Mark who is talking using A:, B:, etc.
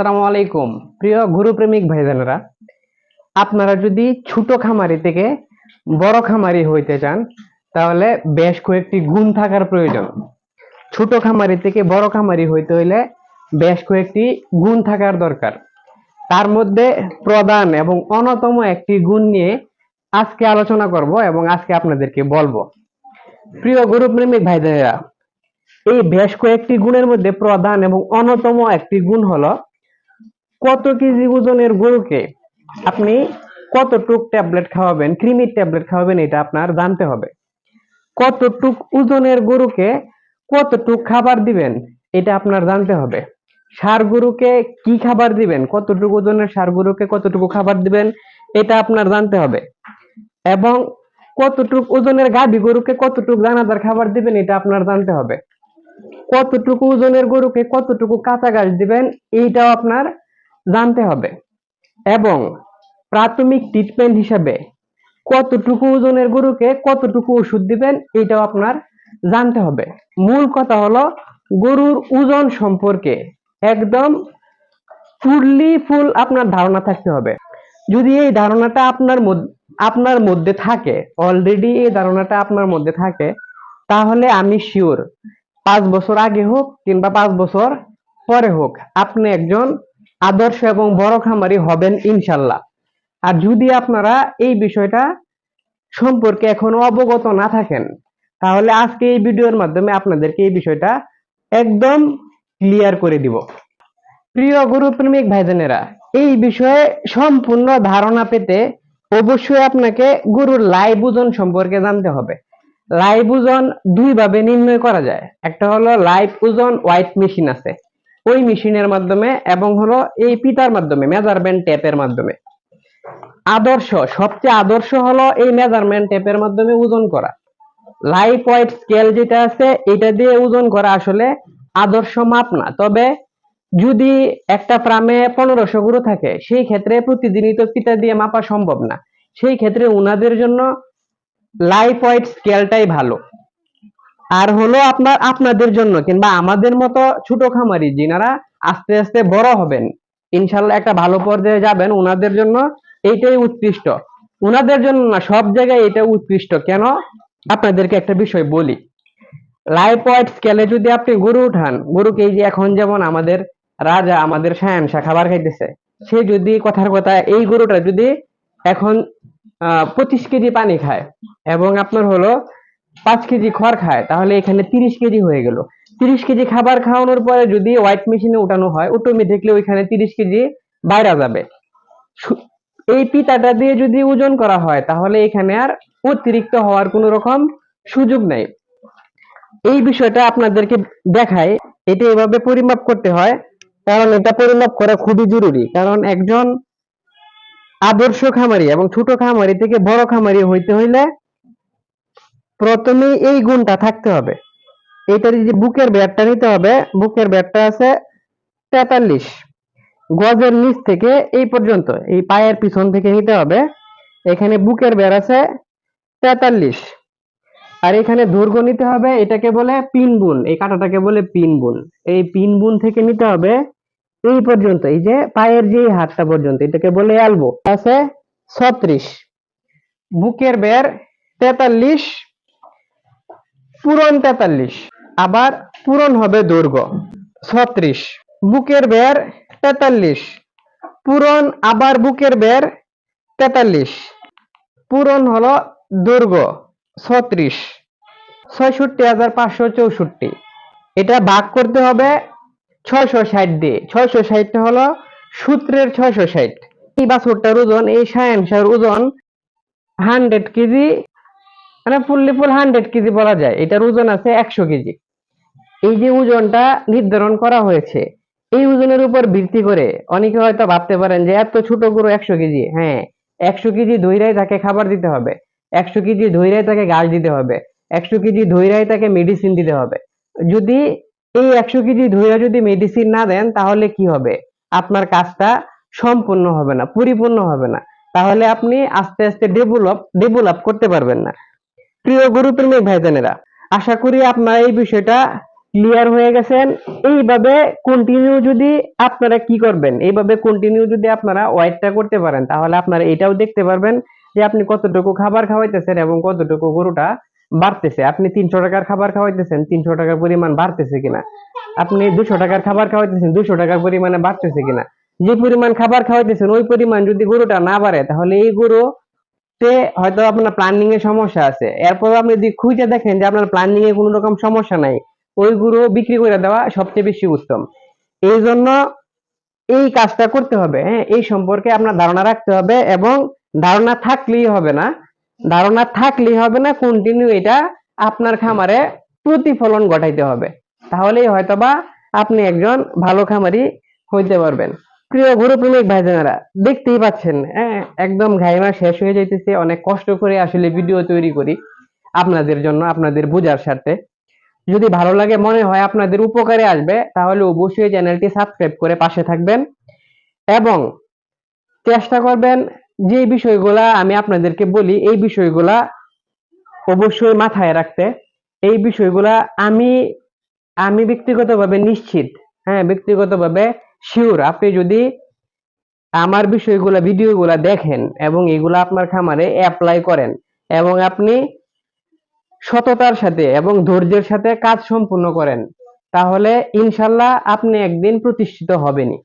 A: আসসালামু আলাইকুম। প্রিয় গুরুপ্রেমিক ভাইজানেরা, আপনারা যদি ছোট খামারি থেকে বড় খামারি হইতে চান, তাহলে বেশ কয়েকটি গুণ থাকার প্রয়োজন। ছোট খামারি থেকে বড় খামারি হইতে হইলে বেশ কয়েকটি গুণ থাকার দরকার। তার মধ্যে প্রধান এবং অন্যতম একটি গুণ নিয়ে আজকে আলোচনা করব এবং আজকে আপনাদেরকে বলব। প্রিয় গুরু গুরুপ্রেমিক ভাইজানেরা, এই বেশ কয়েকটি গুণের মধ্যে প্রধান এবং অন্যতম একটি গুণ হলো কত কেজি ওজনের গরুকে আপনি কতটুক ট্যাবলেট খাওয়াবেন ক্রিমির ট্যাবলেট খাওয়াবেন, এটা আপনার জানতে হবে। কতটুক ওজনের গরুকে কতটুক খাবার দিবেন, এটা আপনার জানতে হবে। সার গরুকে কি খাবার দিবেন, কতটুকু ওজনের সার গরুকে কতটুকু খাবার দিবেন, এটা আপনার জানতে হবে। এবং কতটুক ওজনের গাভী গরুকে কতটুক দানাদার খাবার দিবেন, এটা আপনার জানতে হবে। কতটুকু ওজনের গরুকে কতটুকু কাঁচা ঘাস দিবেন, এইটাও আপনার জানতে হবে। এবং প্রাথমিক ট্রিটমেন্ট হিসাবে কতটুকু ওজনের গরুকে কতটুকু ওষুধ দিবেন, এটাও আপনার জানতে হবে। মূল কথা হলো, গরুর ওজন সম্পর্কে একদম ফুললি ফুল আপনার ধারণা থাকতে হবে। যদি এই ধারণাটা আপনার আপনার মধ্যে থাকে অলরেডি এই ধারণাটা আপনার মধ্যে থাকে, তাহলে আমি শিওর পাঁচ বছর আগে হোক কিংবা পাঁচ বছর পরে হোক, আপনি একজন আদর্শ এবং বড় খামারি হবেন ইনশাল্লাহ। আর যদি আপনারা এই বিষয়টা সম্পর্কে এখনও অবগত না থাকেন, তাহলে আজকে এই ভিডিওর মাধ্যমে আপনাদেরকে এই বিষয়টা একদম ক্লিয়ার করে দিব। প্রিয় গুরুপ্রেমিক ভাইজানেরা, এই বিষয়ে সম্পূর্ণ ধারণা পেতে অবশ্যই আপনাকে গরুর লাইভ ওজন সম্পর্কে জানতে হবে। লাইভ ওজন দুইভাবে নির্ণয় করা যায়। একটা হলো লাইভ ওজন হোয়াইট মেশিন আছে। ওই মেশিনের মাধ্যমে এবং হলো এই পিতার মাধ্যমে মেজারমেন্ট টেপের মাধ্যমে। আদর্শ, সবচেয়ে আদর্শ হলো এই মেজারমেন্ট টেপের মাধ্যমে ওজন করা। লাইভ ওয়েট স্কেল যেটা আছে, এটা দিয়ে ওজন করা আসলে আদর্শ মাপ না। তবে যদি একটা ফার্মে পনেরোশো গরু থাকে, সেই ক্ষেত্রে প্রতিদিনই তো পিতা দিয়ে মাপা সম্ভব না। সেই ক্ষেত্রে উনাদের জন্য লাইফ ওয়েট স্কেলটাই ভালো। আর হলো আপনার, আপনাদের জন্য কিংবা আমাদের মতো ছোট খামারি যিনারা আস্তে আস্তে বড় হবেন, ইনশাল্লাহ একটা ভালো পর্যায়ে যাবেন, উনাদের জন্য এইটাই উৎকৃষ্ট। উনাদের জন্য না, সব জায়গায় এটা উৎকৃষ্ট। কেন? আপনাদেরকে একটা বিষয় বলি। লাইফ ওয়েট স্কেলে যদি আপনি গরু উঠান, গরুকে এই যে এখন যেমন আমাদের রাজা, আমাদের শাহ খাবার খাইতেছে, সে যদি কথার কথা এই গরুটা যদি এখন, আহ, পঁচিশ কেজি পানি খায়, এবং আপনার হলো পাঁচ কেজি খড় খায়, তাহলে এখানে তিরিশ কেজি হয়ে গেল। তিরিশ কেজি খাবার খাওয়ানোর পরে যদি হোয়াইট মেশিনে উঠানো হয় অটোমেটিকলি ওইখানে তিরিশ কেজি বাইরে যাবে। এই পিতাটা দিয়ে যদি ওজন করা হয়, তাহলে এখানে আর অতিরিক্ত হওয়ার কোনো রকম সুযোগ নাই। এই বিষয়টা আপনাদেরকে দেখায় এটা এভাবে পরিমাপ করতে হয়, কারণ এটা পরিমাপ করা খুবই জরুরি। কারণ একজন আদর্শ খামারি এবং ছোট খামারি থেকে বড় খামারি হইতে হইলে প্রথমে এই গুণটা থাকতে হবে। এটার যে বুকের ব্যাটটা নিতে হবে, বুকের ব্যাটটা আছে তেতাল্লিশ। গজের নিচ থেকে এই পর্যন্ত, এই পায়ের পিছন থেকে নিতে হবে। এখানে বুকের বের আছে তেতাল্লিশ। আর এখানে দৈর্ঘ্য নিতে হবে, এটাকে বলে পিন বুন, এই কাঁটাটাকে বলে পিন বুন। এই পিন বুন থেকে নিতে হবে এই পর্যন্ত, এই যে পায়ের যে হাতটা পর্যন্ত, এটাকে বলে অ্যালবো আছে ছত্রিশ। বুকের বের তেতাল্লিশ পূরণ তেতাল্লিশ। আবার পূরণ হবে দৈর্ঘ্য ছত্রিশ। বুকের বের তেতাল্লিশ। পূরণ আবার বুকের বের তেতাল্লিশ। পূরণ হলো দৈর্ঘ্য ছত্রিশ। ছয়ষট্টি হাজার পাঁচশো চৌষট্টি। এটা ভাগ করতে হবে ছয়শো ষাট দিয়ে। ছয়শো ষাটটা হলো সূত্রের ছয়শো ষাট। এই বাছুরটার ওজন, এই সায়াংশার ওজন হান্ড্রেড কেজি মানে ফুললি ফুল হান্ড্রেড কেজি বলা যায়। এটার ওজন আছে একশো কেজি। এই যে ওজনটা নির্ধারণ করা হয়েছে, এই ওজনের উপর ভিত্তি করে অনেকে হয়তো ভাবতে পারেন যে এত ছোট গরু একশো কেজি। হ্যাঁ একশো কেজি ধৈরাই তাকে খাবার দিতে হবে, একশো কেজি ধৈরাই তাকে ঘাস দিতে হবে, একশো কেজি ধৈরাই তাকে মেডিসিন দিতে হবে। যদি এই একশো কেজি ধৈরা যদি মেডিসিন না দেন, তাহলে কি হবে? আপনার কাজটা সম্পূর্ণ হবে না, পরিপূর্ণ হবে না। তাহলে আপনি আস্তে আস্তে ডেভেলপ ডেভেলপ করতে পারবেন না। প্রিয় গরু প্রেমিক ভাইজানেরা, আশা করি আপনারা এই বিষয়টা ক্লিয়ার হয়ে গেছেন। এইভাবে কন্টিনিউ যদি আপনারা কি করবেন, এইভাবে কন্টিনিউ যদি আপনারা ওয়েটটা করতে পারেন, তাহলে আপনারা এটাও দেখতে পারবেন যে আপনি কতটুকু খাবার খাওয়াইতেছেন এবং কতটুকু গরুটা বাড়তেছে। আপনি তিনশো টাকার খাবার খাওয়াইতেছেন, তিনশো টাকার পরিমাণ বাড়তেছে কিনা? আপনি দুশো টাকার খাবার খাওয়াইতেছেন, দুশো টাকার পরিমাণে বাড়তেছে কিনা? যে পরিমাণ খাবার খাওয়াইতেছেন, ওই পরিমাণ যদি গরুটা না বাড়ে, তাহলে এই গরু তে হয়তো আপনার প্ল্যানিং এর সমস্যা আছে। এরপর আপনি যদি খুঁজে দেখেন যে আপনার প্ল্যানিং এ কোনো রকম সমস্যা নাই ওই গরু বিক্রি করে দেওয়া সবচেয়ে বেশি উত্তম। এই জন্য এই কাজটা করতে হবে হ্যাঁ? এই সম্পর্কে আপনার ধারণা রাখতে হবে এবং ধারণা থাকলেই হবে না। ধারণা থাকলেই হবে না কন্টিনিউ এটা আপনার খামারে প্রতিফলন ঘটাইতে হবে। তাহলেই হয়তোবা আপনি একজন ভালো খামারি হইতে পারবেন। প্রিয় গরু প্রেমিক ভাইজানেরা, দেখতেই পাচ্ছেন হ্যাঁ একদম ঘাইমা শেষ হয়ে যাইতেছে। অনেক কষ্ট করে আসলে ভিডিও তৈরি করি আপনাদের জন্য, আপনাদের বোঝার স্বার্থে। যদি ভালো লাগে, মনে হয় আপনাদের উপকারে আসবে, তাহলে অবশ্যই চ্যানেলটি সাবস্ক্রাইব করে পাশে থাকবেন এবং চেষ্টা করবেন যে বিষয়গুলা আমি আপনাদেরকে বলি, এই বিষয়গুলা অবশ্যই মাথায় রাখতে। এই বিষয়গুলা আমি আমি ব্যক্তিগতভাবে নিশ্চিত হ্যাঁ ব্যক্তিগতভাবে শিওর আপনি যদি আমার বিষয়গুলা, ভিডিওগুলা দেখেন এবং এগুলো আপনার খামারে অ্যাপ্লাই করেন এবং আপনি সততার সাথে এবং ধৈর্যের সাথে কাজ সম্পূর্ণ করেন, তাহলে ইনশাল্লাহ আপনি একদিন প্রতিষ্ঠিত হবেনই।